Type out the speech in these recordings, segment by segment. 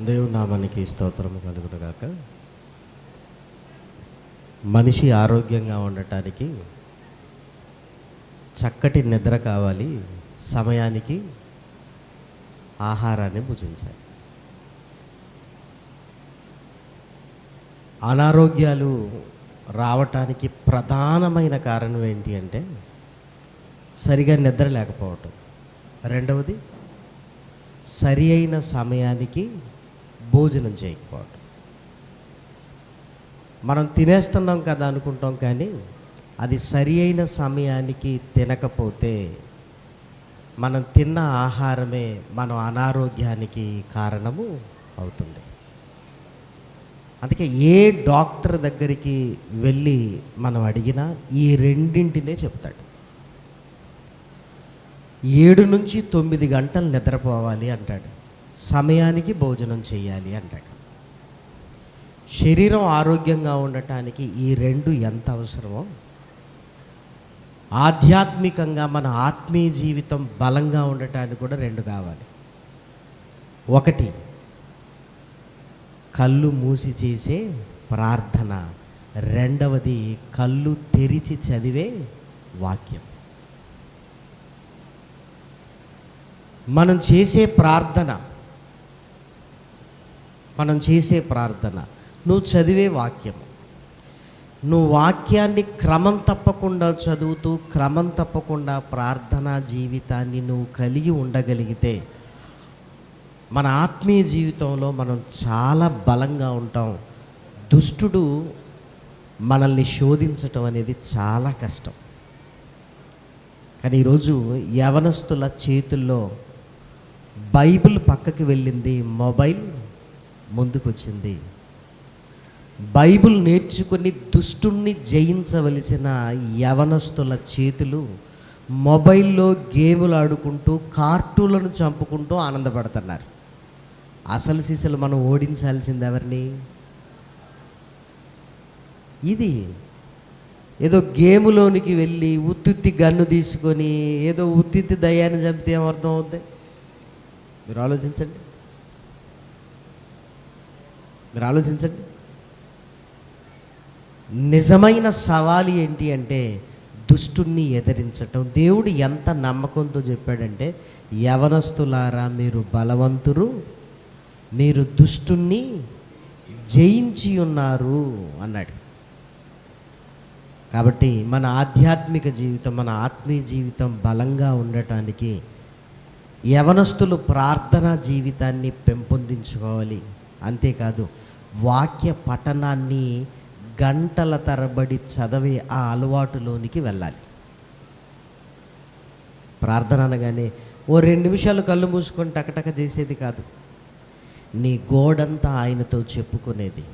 దేవుని నామానికి స్తోత్రము కలుగునగాక. మనిషి ఆరోగ్యంగా ఉండటానికి చక్కటి నిద్ర కావాలి సమయానికి ఆహారాన్ని భుజించాలి. అనారోగ్యాలు రావటానికి ప్రధానమైన కారణం ఏంటి అంటే సరిగా నిద్ర లేకపోవటం. రెండవది సరి అయిన సమయానికి భోజనం చేయకపోవటం. మనం తినేస్తున్నాం కదా అనుకుంటాం కానీ అది సరి అయిన సమయానికి తినకపోతే మనం తిన్న ఆహారమే మనం అనారోగ్యానికి కారణము అవుతుంది. అందుకే ఏ డాక్టర్ దగ్గరికి వెళ్ళి మనం అడిగినా ఈ రెండింటినే చెప్తాడు. ఏడు నుంచి తొమ్మిది గంటలు నిద్రపోవాలి అంటాడు. సమయానికి భోజనం చేయాలి అంటాడు. శరీరం ఆరోగ్యంగా ఉండటానికి ఈ రెండు ఎంత అవసరమో ఆధ్యాత్మికంగా మన ఆత్మీయ జీవితం బలంగా ఉండటానికి కూడా రెండు కావాలి. ఒకటి కళ్ళు మూసి చేసే ప్రార్థన. రెండవది కళ్ళు తెరిచి చదివే వాక్యం. మనం చేసే ప్రార్థన మనం చేసే ప్రార్థన. నువ్వు చదివే వాక్యం. నువ్వు వాక్యాన్ని క్రమం తప్పకుండా చదువుతూ క్రమం తప్పకుండా ప్రార్థనా జీవితాన్ని నువ్వు కలిగి ఉండగలిగితే మన ఆత్మీయ జీవితంలో మనం చాలా బలంగా ఉంటాం. దుష్టుడు మనల్ని శోధించటం అనేది చాలా కష్టం. కానీ ఈరోజు యవనస్తుల చేతుల్లో బైబిల్ పక్కకి వెళ్ళింది మొబైల్ ముందుకొచ్చింది. బైబిల్ నేర్చుకుని దుష్టుణ్ణి జయించవలసిన యవనస్తుల చేతులు మొబైల్లో గేములు ఆడుకుంటూ కార్టూన్లను చంపుకుంటూ ఆనందపడుతున్నారు. అసలు సీసలు మనం ఓడించాల్సింది ఎవరిని? ఇది ఏదో గేములోనికి వెళ్ళి ఉత్తుత్తి గన్ను తీసుకొని ఏదో ఉత్తిత్తి దయ్యాన్ని చంపితే ఏమర్థం అవుద్ది? మీరు ఆలోచించండి. మీరు ఆలోచించండి. నిజమైన సవాలు ఏంటి అంటే దుష్టుణ్ణి ఎదిరించటం. దేవుడు ఎంత నమ్మకంతో చెప్పాడంటే యవనస్తులారా మీరు బలవంతురు మీరు దుష్టుణ్ణి జయించి ఉన్నారు అన్నాడు. కాబట్టి మన ఆధ్యాత్మిక జీవితం మన ఆత్మీయ జీవితం బలంగా ఉండటానికి యవనస్తులు ప్రార్థనా జీవితాన్ని పెంపొందించుకోవాలి. అంతేకాదు వాక్య పఠనాన్ని గంటల తరబడి చదివే ఆ అలవాటులోనికి వెళ్ళాలి. ప్రార్థన అనగానే ఓ రెండు నిమిషాలు కళ్ళు మూసుకొని టకటక చేసేది కాదు. నీ గోడంతా ఆయనతో చెప్పుకునేది.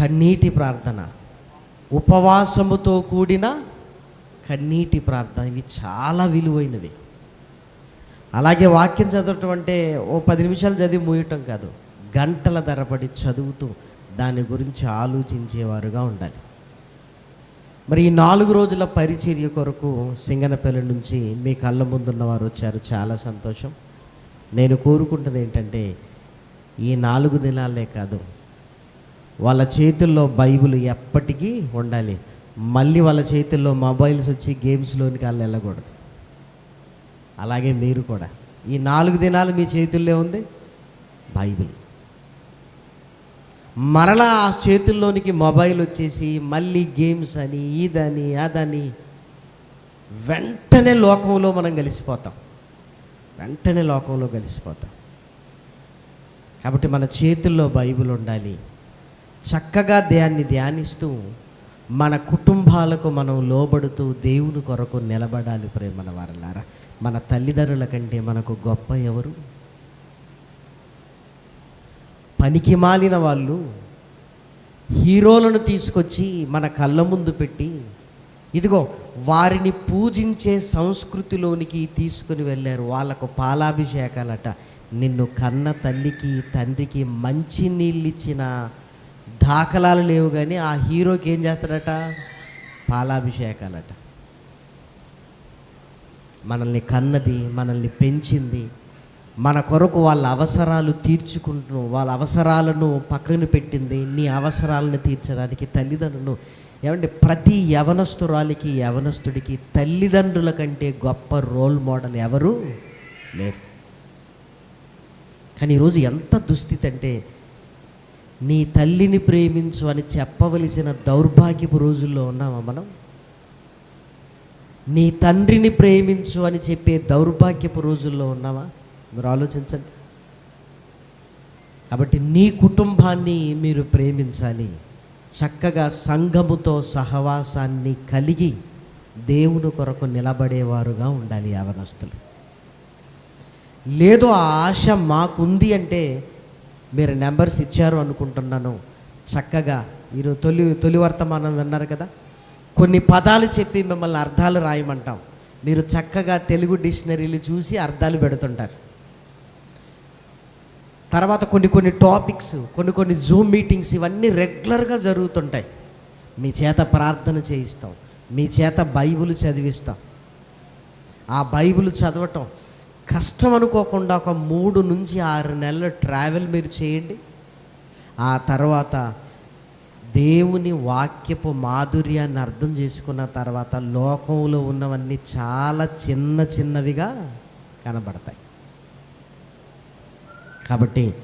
కన్నీటి ప్రార్థన ఉపవాసముతో కూడిన కన్నీటి ప్రార్థన ఇవి చాలా విలువైనవి. అలాగే వాక్యం చదవటం అంటే ఓ పది నిమిషాలు చదివి మూయటం కాదు. గంటల ధరపడి చదువుతూ దాని గురించి ఆలోచించేవారుగా ఉండాలి. మరి ఈ నాలుగు రోజుల పరిచర్య కొరకు సింగనపల్లి నుంచి మీ కళ్ళ ముందున్న వారు వచ్చారు. చాలా సంతోషం. నేను కోరుకుంటున్నది ఏంటంటే ఈ నాలుగు దినాలే కాదు వాళ్ళ చేతుల్లో బైబిల్ ఎప్పటికీ ఉండాలి. మళ్ళీ వాళ్ళ చేతుల్లో మొబైల్స్ వచ్చి గేమ్స్లోనికి వాళ్ళు వెళ్ళకూడదు. అలాగే మీరు కూడా. ఈ నాలుగు దినాలు మీ చేతుల్లో ఉంది? బైబిల్. మరలా ఆ చేతుల్లోనికి మొబైల్ వచ్చేసి మళ్ళీ గేమ్స్ అని ఇదని అదని. వెంటనే లోకంలో మనం కలిసిపోతాం. వెంటనే లోకంలో కలిసిపోతాం. కాబట్టి మన చేతుల్లో బైబిల్ ఉండాలి. చక్కగా దాన్ని ధ్యానిస్తూ మన కుటుంబాలకు మనం లోబడుతూ దేవుని కొరకు నిలబడాలి ప్రేమన వారలారా. మన తల్లిదండ్రుల కంటే మనకు గొప్ప ఎవరు? పనికి మాలిన వాళ్ళు హీరోలను తీసుకొచ్చి మన కళ్ళ ముందు పెట్టి ఇదిగో వారిని పూజించే సంస్కృతిలోనికి తీసుకుని వెళ్ళారు. వాళ్ళకు పాలాభిషేకాలట. నిన్ను కన్న తల్లికి తండ్రికి మంచి నీళ్ళు ఇచ్చిన దాఖలాలు లేవు కానీ ఆ హీరోకి ఏం చేస్తాడట? పాలాభిషేకాలట. మనల్ని కన్నది మనల్ని పెంచింది మన కొరకు వాళ్ళ అవసరాలు తీర్చుకుంటూ వాళ్ళ అవసరాలను పక్కన పెట్టింది నీ అవసరాలను తీర్చడానికి తల్లిదండ్రులు. ఏమంటే ప్రతి యవనస్తురాలికి యవనస్తుడికి తల్లిదండ్రుల కంటే గొప్ప రోల్ మోడల్ ఎవరు? లేరు. కానీ ఈరోజు ఎంత దుస్థితి అంటే నీ తల్లిని ప్రేమించు అని చెప్పవలసిన దౌర్భాగ్యపు రోజుల్లో ఉన్నామా మనం? నీ తండ్రిని ప్రేమించు అని చెప్పే దౌర్భాగ్యపు రోజుల్లో ఉన్నామా? మీరు ఆలోచించండి. కాబట్టి నీ కుటుంబాన్ని మీరు ప్రేమించాలి. చక్కగా సంఘముతో సహవాసాన్ని కలిగి దేవుని కొరకు నిలబడేవారుగా ఉండాలి యవనస్తులు. లేదు ఆ ఆశ మాకుంది అంటే మీరు నెంబర్స్ ఇచ్చారు అనుకుంటున్నాను. చక్కగా ఈరోజు తొలి తొలి వర్తమానం విన్నారు కదా? కొన్ని పదాలు చెప్పి మిమ్మల్ని అర్థాలు రాయమంటాం. మీరు చక్కగా తెలుగు డిక్షనరీలు చూసి అర్థాలు పెడుతుంటారు. తర్వాత కొన్ని కొన్ని టాపిక్స్ కొన్ని కొన్ని జూమ్ మీటింగ్స్ ఇవన్నీ రెగ్యులర్గా జరుగుతుంటాయి. మీ చేత ప్రార్థన చేయిస్తాం మీ చేత బైబుల్ చదివిస్తాం. ఆ బైబుల్ చదవటం కష్టం అనుకోకుండా ఒక మూడు నుంచి ఆరు నెలల ట్రావెల్ మీరు చేయండి. ఆ తర్వాత దేవుని వాక్యపు మాధుర్యాన్ని అర్థం చేసుకున్న తర్వాత లోకంలో ఉన్నవన్నీ చాలా చిన్న చిన్నవిగా కనబడతాయి. కాబట్టి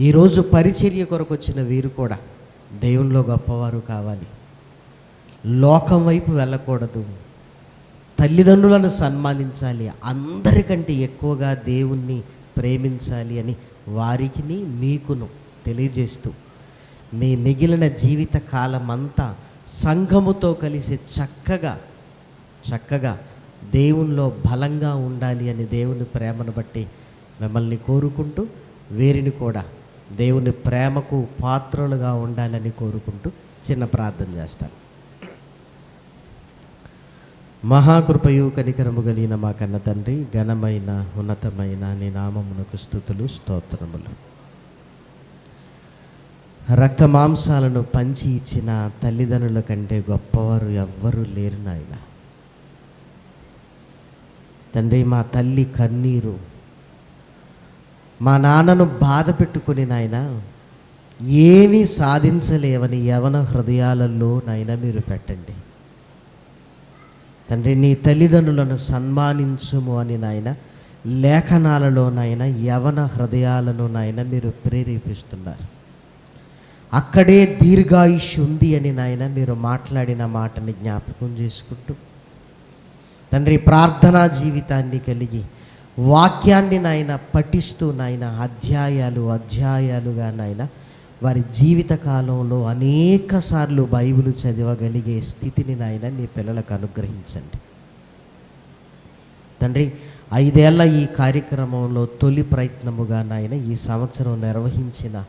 ఈరోజు పరిచర్య కొరకు వచ్చిన వీరు కూడా దేవునిలో గొప్పవారు కావాలి. లోకం వైపు వెళ్ళకూడదు. తల్లిదండ్రులను సన్మానించాలి. అందరికంటే ఎక్కువగా దేవుణ్ణి ప్రేమించాలి అని వారికిని మీకును తెలియజేస్తూ మీ మిగిలిన జీవిత కాలమంతా సంఘముతో కలిసి చక్కగా చక్కగా దేవునిలో బలంగా ఉండాలి అని దేవుని ప్రేమను బట్టి మిమ్మల్ని కోరుకుంటూ వీరిని కూడా దేవుని ప్రేమకు పాత్రలుగా ఉండాలని కోరుకుంటూ చిన్న ప్రార్థన చేస్తాను. మహాకృపయు కనికరము కలిగిన మా కన్న తండ్రి ఘనమైన ఉన్నతమైన నీ నామమునకు స్థుతులు స్తోత్రములు. రక్త మాంసాలను పంచి ఇచ్చిన తల్లిదండ్రుల కంటే గొప్పవారు ఎవ్వరూ లేరు నాయన. తండ్రి మా తల్లి కన్నీరు మా నాన్నను బాధ పెట్టుకుని నాయన ఏమీ సాధించలేవని యవన హృదయాలలో నాయన మీరు పెట్టండి. తండ్రి నీ తల్లిదండ్రులను సన్మానించుము అని నాయన లేఖనాలలో నాయన యవన హృదయాలను నాయన మీరు ప్రేరేపిస్తున్నారు. అక్కడే దీర్ఘాయుష్ ఉంది అని నాయన మీరు మాట్లాడిన మాటని జ్ఞాపకం చేసుకుంటూ తండ్రి ప్రార్థనా జీవితాన్ని కలిగి వాక్యాన్ని నాయన పఠిస్తూ నాయన అధ్యాయాలు అధ్యాయాలుగా నాయన వారి జీవిత కాలంలో అనేక సార్లు బైబిల్ చదవగలిగే స్థితిని నాయన నీ పిల్లలకు అనుగ్రహించండి. తండ్రి ఐదేళ్ళ ఈ కార్యక్రమంలో తొలి ప్రయత్నముగా నాయన ఈ సంవత్సరం నిర్వహించిన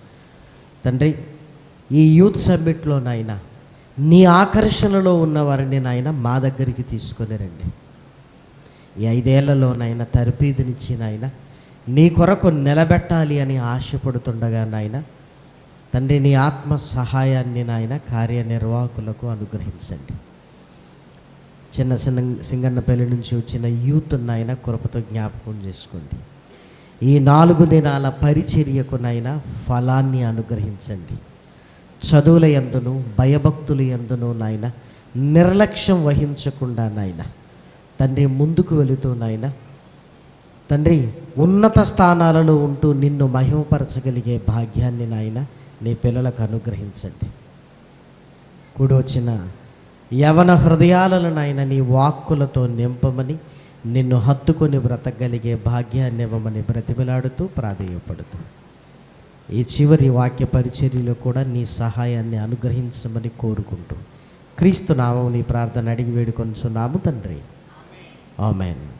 తండ్రి ఈ యూత్ సమ్మిట్లో నాయన నీ ఆకర్షణలో ఉన్న వారిని నాయన మా దగ్గరికి తీసుకొని రండి. ఈ ఐదేళ్ళలోనైనా తరపీదినిచ్చి నాయన నీ కొరకు నిలబెట్టాలి అని ఆశపడుతుండగా నాయన తండ్రి నీ ఆత్మ సహాయాన్ని నాయన కార్యనిర్వాహకులకు అనుగ్రహించండి. చిన్న చిన్న సింగన్నపల్లి నుంచి వచ్చిన యూత్ నాయన కృపతో జ్ఞాపకం చేసుకోండి. ఈ నాలుగు దినాల పరిచర్యకు ఫలాన్ని అనుగ్రహించండి. చదువుల ఎందును భయభక్తులు ఎందును నాయన నిర్లక్ష్యం వహించకుండా నాయన తండ్రి ముందుకు వెళుతూ నాయన తండ్రి ఉన్నత స్థానాలలో ఉంటూ నిన్ను మహిమపరచగలిగే భాగ్యాన్ని నాయన నీ పిల్లలకు అనుగ్రహించండి. కూడొచ్చిన యవన హృదయాలను నాయన నీ వాక్కులతో నింపమని నిన్ను హత్తుకొని బ్రతకగలిగే భాగ్యాన్ని ఇవ్వమని బ్రతిమలాడుతూ ప్రాధేయపడుతూ ఈ చివరి వాక్య పరిచర్యలో కూడా నీ సహాయాన్ని అనుగ్రహించమని కోరుకుంటూ క్రీస్తు నామం నీ ప్రార్థన అడిగి వేడుకొంచున్నాము తండ్రి. Amen.